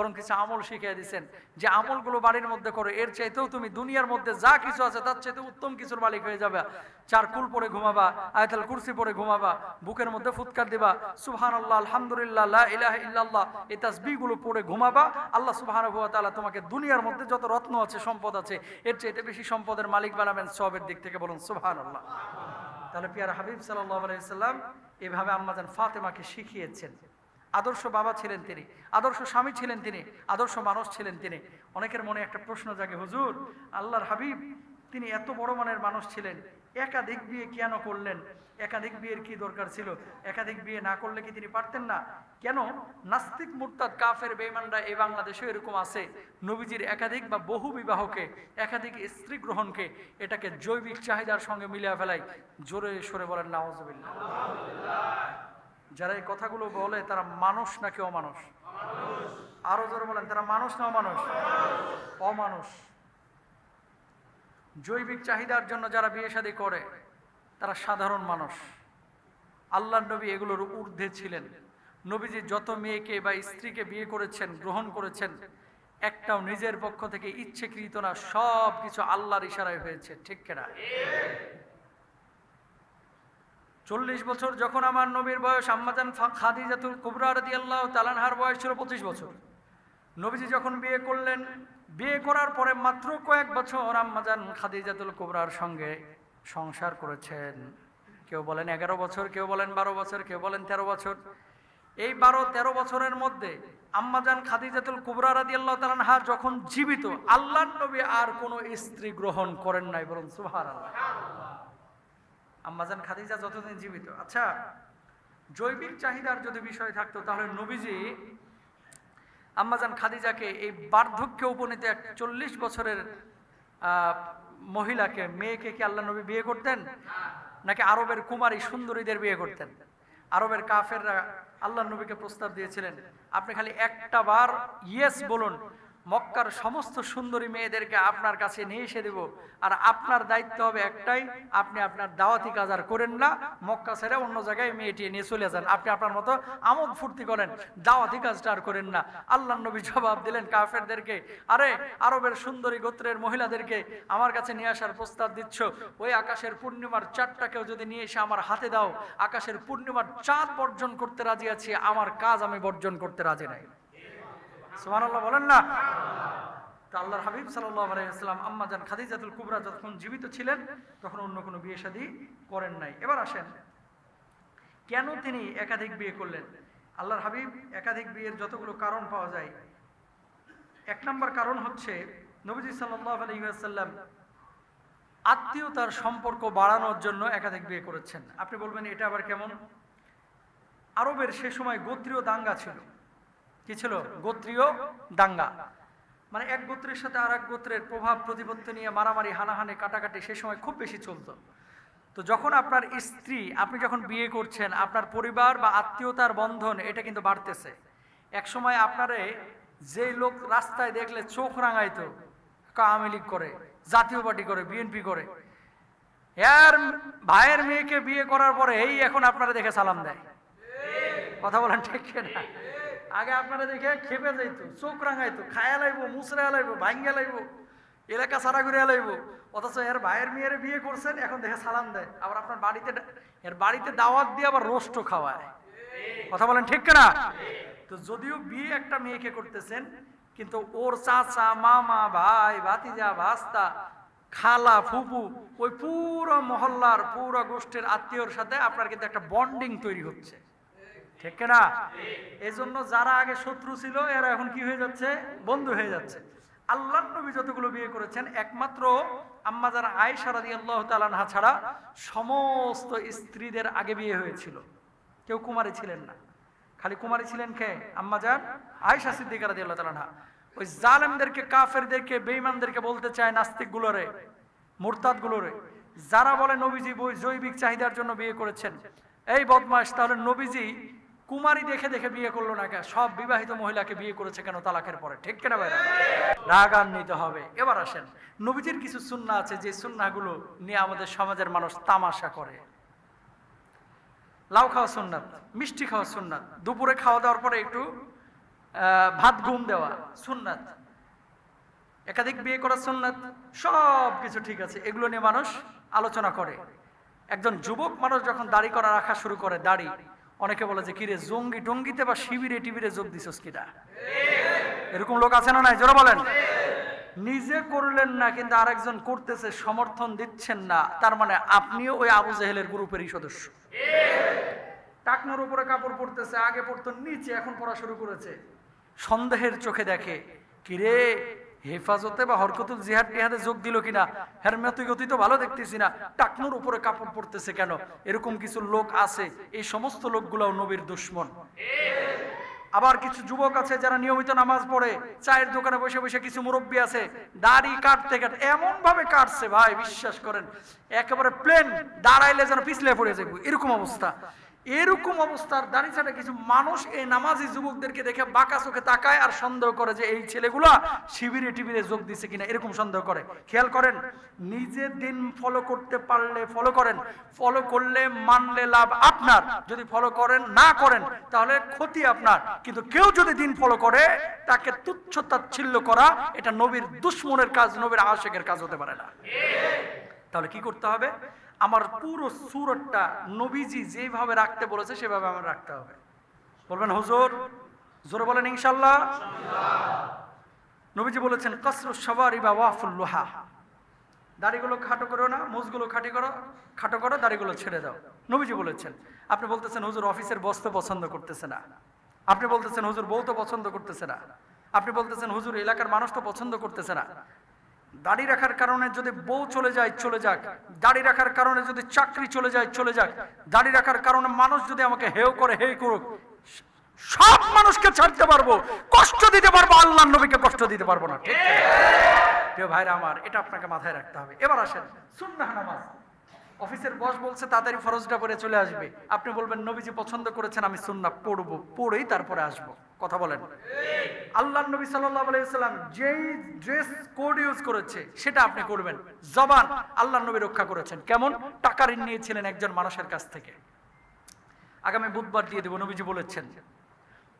বরং কিছু আমল শিখিয়ে দিচ্ছেন যে আমলগুলো বাড়ির মধ্যে করো, এর চাইতেও তুমি দুনিয়ার মধ্যে যা কিছু আছে তার চাইতে উত্তম কিছুর মালিক হয়ে যাবে। চার কুল পরে ঘুমাবা, আয়তাল কুরসি পরে ঘুমাবা, বুকের মধ্যে ফুৎকার দিবা সুবহান আল্লাহ আলহামদুলিল্লাহ ইলাহা ইল্লাল্লাহ, এই তাসবিহগুলো পড়ে ঘুমাবা। আল্লাহ সুবহানাহু ওয়া তাআলা তোমাকে দুনিয়ার মধ্যে যত রত্ন আছে, সম্পদ আছে, এর চাইতে বেশি সম্পদের মালিক বানাবেন সবের দিক থেকে বলুন সুহান আল্লাহ তাহলে পিয়ার হাবিব সাল্লাহ আলাইহি সাল্লাম এভাবে আম্মাজান ফাতেমাকে শিখিয়েছেন। আদর্শ বাবা ছিলেন তিনি, আদর্শ স্বামী ছিলেন তিনি, আদর্শ মানুষ ছিলেন তিনি। অনেকের মনে একটা প্রশ্ন জাগে, হুজুর, আল্লাহর হাবিব, তিনি এত বড় মানের মানুষ ছিলেন, একাধিক বিয়ে কেন করলেন? একাধিক বিয়ের কি দরকার ছিল? একাধিক বিয়ে না করলে কি তিনি পারতেন না? কেন? নাস্তিক, মুরতাদ, কাফের, বেঈমানরা এই বাংলাদেশে এরকম আছে। নবীজির একাধিক বা বহু বিবাহকে, একাধিক স্ত্রী গ্রহণকে এটাকে জৈবিক চাহিদার সঙ্গে মিলিয়ে ফেলাই, জোরে সরে বলেন নাওয়াজবিল্লাহ যারা এই কথাগুলো বলে, তারা মানুষ নাকি অমানুষ? আরও জোরে বলেন, তারা মানুষ না অমানুষ? অমানুষ। জৈবিক চাহিদার জন্য যারা বিয়ে শাদী করে, তারা সাধারণ মানুষ। আল্লাহ নবী এগুলোর ঊর্ধ্বে ছিলেন। নবীজি যত মেয়েকে বা স্ত্রীকে বিয়ে করেছেন, গ্রহণ করেছেন, একটাও নিজের পক্ষ থেকে ইচ্ছেকৃত না সব কিছু আল্লাহর ইশারায় হয়েছে, ঠিক কেনা? চল্লিশ বছর যখন আমার নবীর বয়স আম্মাজান খাদিজাতুল কুবরা রদি আল্লাহ তালানহার বয়স ছিল পঁচিশ বছর। নবীজি যখন বিয়ে করলেন, বিয়ে করার পরে মাত্র কয়েক বছর আম্মাজান খাদিজাতুল কুবরার সঙ্গে সংসার করেছেন। কেউ বলেন এগারো বছর, কেউ বলেন বারো বছর, কেউ বলেন তেরো বছর। এই বারো, তেরো বছরের মধ্যে আম্মাজান খাদিজাতুল কুবরা রাদি আল্লাহ তালানহা যখন জীবিত আল্লাহ নবী আর কোনো স্ত্রী গ্রহণ করেন নাই বলুন সুহার আল্লাহ আম্মাজান খাদিজা যতদিন জীবিত। আচ্ছা জৈবিক চাহিদার যদি বিষয় থাকতো, তাহলে নবীজি আম্মাজান খাদিজাকে এই বার্ধক্যে উপনীত এক চল্লিশ বছরের মহিলাকে, মেয়েকে কি আল্লাহ নবী বিয়ে করতেন? নাকি আরবের কুমারী সুন্দরীদের বিয়ে করতেন? আরবের কাফেররা আল্লাহ নবীকে প্রস্তাব দিয়েছিলেন, আপনি খালি একটা বার ইয়েস বলুন মক্কার সমস্ত সুন্দরী মেয়েদেরকে আপনার কাছে নিয়ে এসে দেব। আর আপনার দায়িত্ব হবে একটাই, আপনি আপনার দাওয়াতি কাজ আর করেন না। মক্কা ছেড়ে অন্য জায়গায় মেয়েটি নিয়ে চলে যান। আপনি আপনার মতো আমোদ ফুর্তি করেন, দাওয়াতি কাজটা আর করেন না। আল্লাহ নবী জবাব দিলেন কাফেরদেরকে, আরে আরবের সুন্দরী গোত্রের মহিলাদেরকে আমার কাছে নিয়ে আসার প্রস্তাব দিচ্ছ। ওই আকাশের পূর্ণিমার চাঁদটাকেও যদি নিয়ে এসে আমার হাতে দাও, আকাশের পূর্ণিমার চাঁদ বর্জন করতে রাজি আছি, আমার কাজ আমি বর্জন করতে রাজি নাই। সুবহানাল্লাহ বলেন না? তো আল্লাহর হাবিব সাল্লাম আম্মা জান খাদিজাতুল কুবরা যখন জীবিত ছিলেন, তখন অন্য কোনো বিয়ে শাদী করেন নাই। এবার আসেন, কেন তিনি একাধিক বিয়ে করলেন? আল্লাহর হাবিব একাধিক বিয়ের যতগুলো কারণ পাওয়া যায়। এক নম্বর কারণ হচ্ছে, নবীজি সাল্লাল্লাহু আলাইহি ওয়াসাল্লাম আত্মীয়তার সম্পর্ক বাড়ানোর জন্য একাধিক বিয়ে করেছেন। আপনি বলবেন, এটা আবার কেমন? আরবের সে সময় গোত্রীয় দাঙ্গা ছিল। কি ছিল? গোত্রীয় দাঙ্গা। মানে এক গোত্রের সাথে আর এক গোত্রের প্রভাব প্রতিপত্তি নিয়ে মারামারি, হানাহানি, কাটাকাটি সে সময় খুব বেশি চলতো। তো যখন আপনার স্ত্রী, আপনি যখন বিয়ে করছেন, আপনার পরিবার বা আত্মীয়তার বন্ধন এটা কিন্তু বাড়তেছে। এক সময় আপনারে যে লোক রাস্তায় দেখলে চোখ রাঙাইতো আওয়ামী লীগ করে, জাতীয় পার্টি করে, বিএনপি করে। এর ভাইয়ের মেয়েকে বিয়ে করার পরে এই এখন আপনারা দেখে সালাম দেয়। কথা বলেন ঠিক না আগে আপনারা দেখে খেপে যাইতো, চোখ রাঙাইতো, খায়া লাইবো মুসরা লাইবো, ভাঙ্গা লাইবো, এলাকা সারা ঘুরে লাইবো। অথচ এর ভাইয়ের মেয়ের বিয়ে করছেন, এখন দেখে সালাম দেয়। আবার আপনার বাড়িতে এর বাড়িতে দাওয়াত দিয়ে আবার রোস্ট খাওয়ায়। কথা বলেন ঠিক না তো যদিও বিয়ে একটা মেয়েকে করতেছেন, কিন্তু ওর চাচা, মামা, ভাই, ভাতিজা, ভাস্তা, খালা, ফুপু, ওই পুরো মহল্লার, পুরো গোষ্ঠীর আত্মীয়র সাথে আপনার কিন্তু একটা বন্ডিং তৈরি হচ্ছে। ঠিক না এই জন্য যারা আগে শত্রু ছিল, এরা এখন কি হয়ে যাচ্ছে? বন্ধু হয়ে যাচ্ছে। আল্লাহ নবী যতগুলো বিয়ে করেছেন, একমাত্র আম্মা যারা আয়সা রাদি আল্লাহ তালানহা ছাড়া সমস্ত স্ত্রীদের আগে বিয়ে হয়েছিল। কেউ কুমারী ছিলেন না। খালি কুমারী ছিলেন কে? আম্মা যান আয়সা সিদ্দিকা রাদি আল্লাহ তালানহা ওই জালেমদেরকে, কাফেরদেরকে, বেঈমানদেরকে বলতে চায় নাস্তিকগুলোরে, মুরতাদগুলোরে। যারা বলে, নবীজি জৈবিক চাহিদার জন্য বিয়ে করেছেন। এই বদমাস তাহলে নবীজি কুমারী দেখে দেখে বিয়ে করল না কেন? সব বিবাহিত মহিলাকে বিয়ে করেছে কেন তালাকের পরে? ঠিক কেনা ভাই রাগান্বিত হবে। এবার আসেন, নবীজির কিছু সুন্না আছে, যে সুন্নাগুলো নিয়ে আমাদের সমাজের মানুষ তামাশা করে। লাউ খাওয়া সুন্নাত, মিষ্টি খাওয়া সুন্নাত, দুপুরে খাওয়া দাওয়ার পরে একটু ভাত ঘুম দেওয়া, সুন্নাত। একাধিক বিয়ে করা সুন্নাত, সব কিছু ঠিক আছে। এগুলো নিয়ে মানুষ আলোচনা করে। একজন যুবক মানুষ যখন দাড়ি করা রাখা শুরু করে, দাড়ি অনেকে বলে যে, কিরে, জঙ্গি টঙ্গিতে বা শিবিরে টিবিরে যোগ দিছস কিনা? এরকম লোক আছে না নাই? জোরে বলেন। নিজে করলেন না, কিন্তু আরেকজন করতেছে, সমর্থন দিচ্ছেন না। তার মানে আপনিও ওই আবু জেহেলের গ্রুপেরই সদস্য। টাকনোর উপরে কাপড় পরতেছে, আগে পড়তো নিচে, এখন পড়া শুরু করেছে। সন্দেহের চোখে দেখে, কিরে হেফাজতে বা হরকতুল জিহাদ টিহাদে যোগ দিল কিনা? হেরমেতুই গতি তো ভালো দেখতেছি না। টাকনোর উপরে কাপড় পরতেছে কেন? এরকম কিছু লোক আছে, এই সমস্ত লোকগুলাও নবীর দুশ্মন। আবার কিছু যুবক আছে যারা নিয়মিত নামাজ পড়ে, চায়ের দোকানে বসে বসে কিছু মুরব্বী আছে, দাড়ি কাটতে কাটতে এমন ভাবে কাটছে, ভাই, বিশ্বাস করেন, একেবারে প্লেন দাঁড়াইলে যেন পিছলে পড়ে যাবে এরকম অবস্থা। এরকম অবস্থার দাঁড়িয়ে ছাড়া কিছু মানুষ এই নামাজি যুবকদেরকে দেখে বাঁকা চোখে তাকায় আর সন্দেহ করে যে এই ছেলেগুলা শিবিরে টিবিরে যোগ দিছে কিনা, এরকম সন্দেহ করে। খেয়াল করেন, নিজে দিন ফলো করতে পারলে ফলো করেন। ফলো করলে মানলে লাভ আপনার। যদি ফলো করেন, না করেন, তাহলে ক্ষতি আপনার। কিন্তু কেউ যদি দিন ফলো করে, তাকে তুচ্ছ তাচ্ছিল্য করা, এটা নবীর দুশ্মনের কাজ, নবীর আশেকের কাজ হতে পারে না। তাহলে কি করতে হবে? আমার পুরো সুরতটা নবীজি যেভাবে রাখতে বলেছে, সেভাবে আমার রাখতে হবে। বলবেন, হুজুর, জোরে বলেন ইনশাল্লাহ নবীজি বলেছেন, কসরু সবারি বা ওয়াফুল লোহা। দাড়িগুলো খাটো করো না, মুজগুলো খাটি করো, খাটো করো, দাড়িগুলো ছেড়ে দাও। নবীজি বলেছেন, আপনি বলতেছেন, হুজুর, অফিসের বস পছন্দ করতেছে না। আপনি বলতেছেন, হুজুর, বউ তো পছন্দ করতেছে না। আপনি বলতেছেন, হুজুর, এলাকার মানুষ তো পছন্দ করতেছে না। দাড়ি রাখার কারণে যদি বউ চলে যায়, চলে যাক। দাড়ি রাখার কারণে যদি চাকরি চলে যায়, চলে যাক। দাড়ি রাখার কারণে মানুষ যদি আমাকে হেউ করে, হেই করুক, সব মানুষকে ছাড়তে পারব, কষ্ট দিতে পারব, আল্লাহ নবীকে কষ্ট দিতে পারব না। ঠিক ভাইরা আমার, এটা আপনাকে মাথায় রাখতে হবে। এবার আসেন, সুন্নাহ নামাজ। অফিসের বস বলছে, তাড়াতাড়ি ফরজটা পরে চলে আসবে। আপনি বলবেন, নবীজি পছন্দ করেছেন, আমি সুন্নাহ পড়ব। পড়েই তারপরে আসব। কথা বলেন। আল্লাহ নবী সাল্লাম যেই ড্রেস কোড ইউজ করেছে, সেটা আপনি করবেন। জবান আল্লাহ নবী রক্ষা করেছেন। কেমন? টাকা ঋণ নিয়েছিলেন একজন মানুষের কাছ থেকে। আগামী বুধবার দিয়ে দেবো, নবীজি বলেছেন,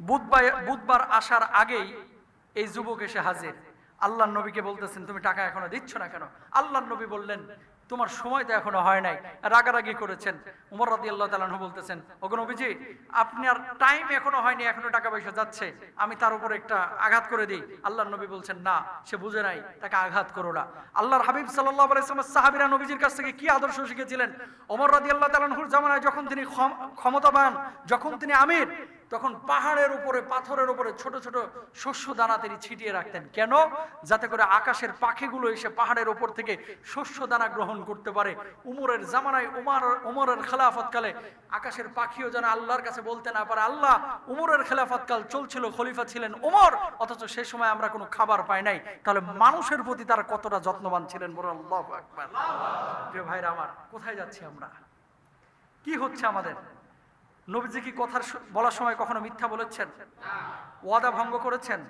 বুধবার বুধবার আসার আগেই এই যুবক এসে হাজির। আল্লাহ নবীকে বলতেছেন, তুমি টাকা এখনও দিচ্ছ না কেন? আল্লাহ নবী বললেন তোমার সময় তো এখনও হয় নাই। রাগারাগি করেছেন। উমর রাদি আল্লাহ তালাহু বলতেছেন, ওগো নবীজি আপনার টাইম এখনও হয়নি, এখনও টাকা পয়সা যাচ্ছে। আমি তার উপর একটা আঘাত করে দিই। আল্লাহ নবী বলছেন, না, সে বুঝে নাই, তাকে আঘাত করো না। আল্লাহর হাবিব আলাইসলামের সাহাবিরা নবীজির কাছ থেকে কি আদর্শ শিখেছিলেন? ওমর রাদি আল্লাহ তালাহুর জামানায় যখন তিনি ক্ষম- ক্ষমতাবান, যখন তিনি আমির তখন পাহাড়ের উপরে, পাথরের উপরে ছোট ছোট শস্য দানা তিনি ছিটিয়ে রাখতেন। কেন? যাতে করে আকাশের পাখিগুলো এসে পাহাড়ের উপর থেকে শস্য দানা গ্রহণ করতে পারে। উমরের জামানায় উমার, উমরের খেলাফতকালে আকাশের পাখিও যেন আল্লাহর কাছে বলতে না পারে। আল্লাহ উমরের খেলাফতকাল চলছিল, খলিফা ছিলেন উমর, অথচ সে সময় আমরা কোনো খাবার পাই নাই। তাহলে মানুষের প্রতি তারা কতটা যত্নবান ছিলেন বলে আল্লাহ প্রিয় ভাইরা আমার, কোথায় যাচ্ছি আমরা? কি হচ্ছে আমাদের? নবীজি কি কথার বলার সময় কখনো মিথ্যা বলেছেন? ওয়াদা ভঙ্গ করেছেন?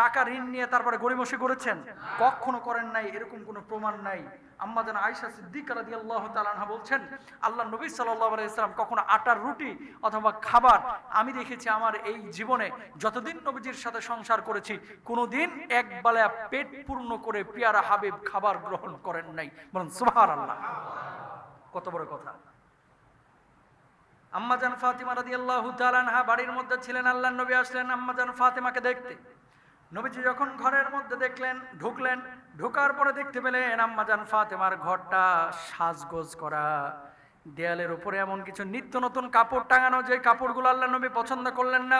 টাকা ঋণ নিয়ে তারপরে গরিমসি করেছেন? কখনো করেন নাই, এরকম কোনো প্রমাণ নাই। আম্মা যেন আয়সা সিদ্দিক আল্লাহ তালানহা বলছেন, আল্লাহ নবী সাল্লাহ ইসলাম কখনো আটার রুটি অথবা খাবার আমি দেখেছি আমার এই জীবনে যতদিন নবীজির সাথে সংসার করেছি, কোনোদিন এক বেলা পেট পূর্ণ করে পিয়ারা হাবিব খাবার গ্রহণ করেন নাই। বলেন সুবহান আল্লাহ কত বড় কথা। আম্মাজান ফাতিমা রাদিয়াল্লাহু তাআলা হা বাড়ির মধ্যে ছিলেন আল্লাহ নবী আসলেন আম্মাজান ফাতিমাকে দেখতে। নবীজি যখন ঘরের মধ্যে দেখলেন, ঢুকলেন, ঢোকার পরে দেখতে পেলেন আম্মাজান ফাতেমার ঘরটা সাজগোজ করা। দেয়ালের উপরে এমন কিছু নিত্য নতুন কাপড় টাঙানো যে কাপড়গুলো আল্লাহ নবী পছন্দ করলেন না।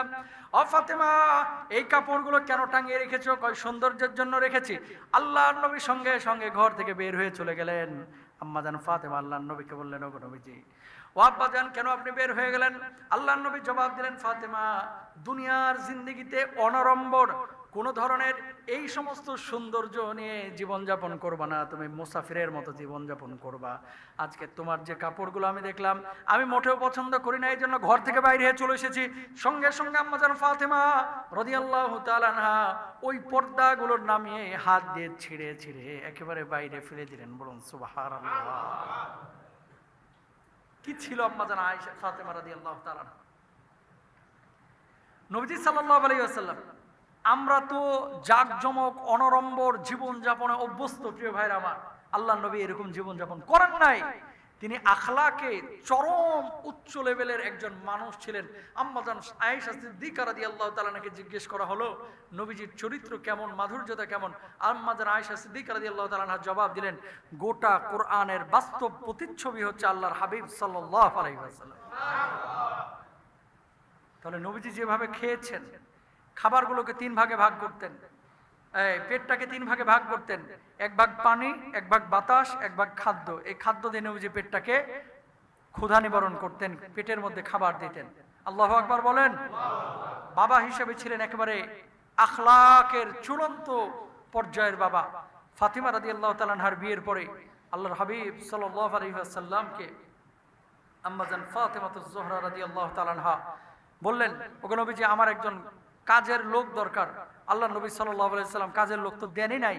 ও ফাতেমা, এই কাপড়গুলো কেন টাঙিয়ে রেখেছো? কয়, সৌন্দর্যের জন্য রেখেছি। আল্লাহর নবী সঙ্গে সঙ্গে ঘর থেকে বের হয়ে চলে গেলেন। আম্মা আম্মাজান ফাতেমা আল্লাহর নবীকে বললেন, ওগো নবীজি, ও আব্বাজান কেন আপনি বের হয়ে গেলেন? আল্লাহ নবী জবাব দিলেন, ফাতেমা, দুনিয়ার জিন্দগিতে অনরম্বর কোন ধরনের এই সমস্ত সৌন্দর্য নিয়ে জীবনযাপন করবা না, তুমি মুসাফিরের মতো জীবনযাপন করবা। আজকে তোমার যে কাপড়গুলো আমি দেখলাম, আমি মোটেও পছন্দ করি না এই জন্য ঘর থেকে বাইরে হয়ে চলে এসেছি। সঙ্গে সঙ্গে আম্মাজান ফাতেমা রদিয়াল্লাহু তাআলাহা ওই পর্দাগুলোর নামিয়ে হাত দিয়ে ছিঁড়ে ছিঁড়ে একেবারে বাইরে ফেলে দিলেন, বলুন সুবহানাল্লাহ। কি ছিল আম্মা জানা আয়েশা, ফাতেমা রাদিয়াল্লাহু তাআলা আনহা? নবীজি সাল্লাহ আলাইসাল্লাম আমরা তো জাকজমক অনরম্বর জীবন যাপনে অভ্যস্ত, প্রিয় ভাইরা আমার। আল্লাহ নবী এরকম জীবন যাপন করেন নাই। তিনি আখলাকে চরম উচ্চ লেভেলের একজন মানুষ ছিলেন। জিজ্ঞেস করা হলো, নবীজির চরিত্র কেমন, মাধুর্যতা কেমন? আম্মাজান আয়েশা সিদ্দিকা রাদিয়াল্লাহু তাআলা আনহা জবাব দিলেন, গোটা কোরআনের বাস্তব প্রতিচ্ছবি হচ্ছে আল্লাহর হাবিব আলাইহি তাহলে নবীজি যেভাবে খেয়েছেন খাবারগুলোকে তিন ভাগে ভাগ করতেন। পেটটাকে তিন ভাগে ভাগ করতেন। এক ভাগ পানি, এক ভাগ বাতাস, এক ভাগ খাদ্য। এই খাদ্য দিয়ে নবীজি পেটটাকে ক্ষুধা নিবারণ করতেন, পেটের মধ্যে খাবার দিতেন। আল্লাহ আকবার বলেন, বাবা হিসেবে ছিলেন একেবারে আখলাকের চূড়ান্ত পর্যায়ের বাবা। ফাতিমা রাদি আল্লাহ তালানহার বিয়ের পরে আল্লাহর হাবিব সাল্লাহ আলহিহাসাল্লামকে আম্মাজান ফাতেমাতুজ জোহরা রাদিয়াল্লাহু তাআলা আনহা বললেন, ওগো নবীজি, আমার একজন কাজের লোক দরকার। আল্লাহ নবী সাল্লাম কাজের লোক তো দেনই নাই।